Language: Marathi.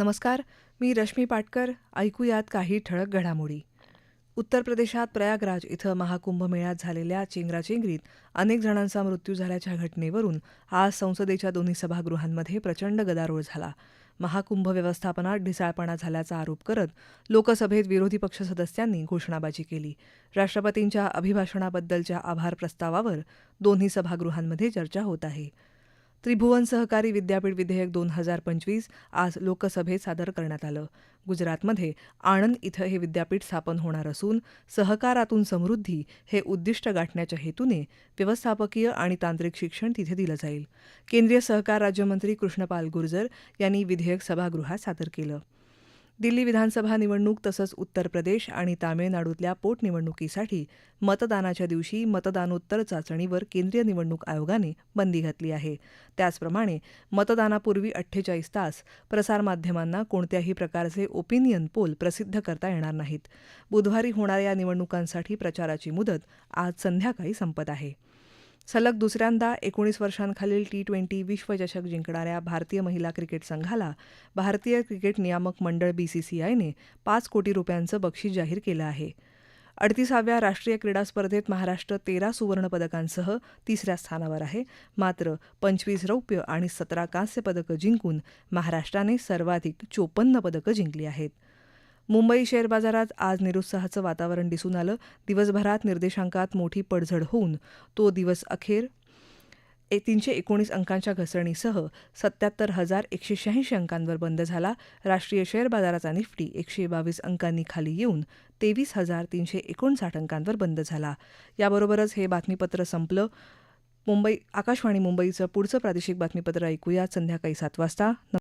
नमस्कार मी रश्मी पाटकर ऐकूयात काही ठळक घडामोडी. उत्तर प्रदेशात प्रयागराज इथं महाकुंभ मेळ्यात झालेल्या चेंगराचेंगरीत अनेक जणांचा मृत्यू झाल्याच्या घटनेवरून आज संसदेच्या दोन्ही सभागृहांमध्ये प्रचंड गदारोळ झाला. महाकुंभ व्यवस्थापनात ढिसाळपणा झाल्याचा आरोप करत लोकसभेत विरोधी पक्ष सदस्यांनी घोषणाबाजी केली. राष्ट्रपतींच्या अभिभाषणाबद्दलच्या आभार प्रस्तावावर दोन्ही सभागृहांमध्ये चर्चा होत आहे. त्रिभुवन सहकारी विद्यापीठ विधेयक दोन हजार पंचवीस आज लोकसभेत सादर करण्यात आलं. गुजरातमध्ये आणंद इथं हे विद्यापीठ स्थापन होणार असून सहकारातून समृद्धी हे उद्दिष्ट गाठण्याच्या हेतूने व्यवस्थापकीय आणि तांत्रिक शिक्षण तिथे दिलं जाईल. केंद्रीय सहकार राज्यमंत्री कृष्णपाल गुर्जर यांनी विधेयक सभागृहात सादर केलं. दिल्ली विधानसभा निवडणूक तसंच उत्तर प्रदेश आणि तामिळनाडूतल्या पोटनिवडणुकीसाठी मतदानाच्या दिवशी मतदानोत्तर चाचणीवर केंद्रीय निवडणूक आयोगाने बंदी घातली आहे. त्याचप्रमाणे मतदानापूर्वी अठ्ठेचाळीस तास प्रसारमाध्यमांना कोणत्याही प्रकारचे ओपिनियन पोल प्रसिद्ध करता येणार नाहीत. बुधवारी होणाऱ्या या निवडणुकांसाठी प्रचाराची मुदत आज संध्याकाळी संपत आहे. सलग दुसऱ्यांदा एकोणीस वर्षांखालील टी ट्वेंटी विश्वचषक जिंकणाऱ्या भारतीय महिला क्रिकेट संघाला भारतीय क्रिकेट नियामक मंडळ बीसीसीआयने पाच कोटी रुपयांचं बक्षीस जाहीर केलं आहे. अडतीसाव्या राष्ट्रीय क्रीडा स्पर्धेत महाराष्ट्र तेरा सुवर्णपदकांसह तिसऱ्या स्थानावर आहे. मात्र पंचवीस रौप्य आणि सतरा कांस्य पदकं जिंकून महाराष्ट्राने सर्वाधिक चोपन्न पदकं जिंकली आहेत. मुंबई शेअर बाजारात आज निरुत्साहाचं वातावरण दिसून आलं. दिवसभरात निर्देशांकात मोठी पडझड होऊन तो दिवस अखेर ए तीनशे एकोणीस अंकांच्या घसरणीसह सत्याहत्तर हजार एकशे शहाऐंशी अंकांवर बंद झाला. राष्ट्रीय शेअर बाजाराचा निफ्टी एकशे बावीस अंकांनी खाली येऊन तेवीस हजार तीनशे एकोणसाठ अंकांवर बंद झाला. याबरोबरच हे बातमीपत्र संपलं. मुंबई आकाशवाणी मुंबईचं पुढचं प्रादेशिक बातमीपत्र ऐकूया. संध्याकाळी सात वाजता.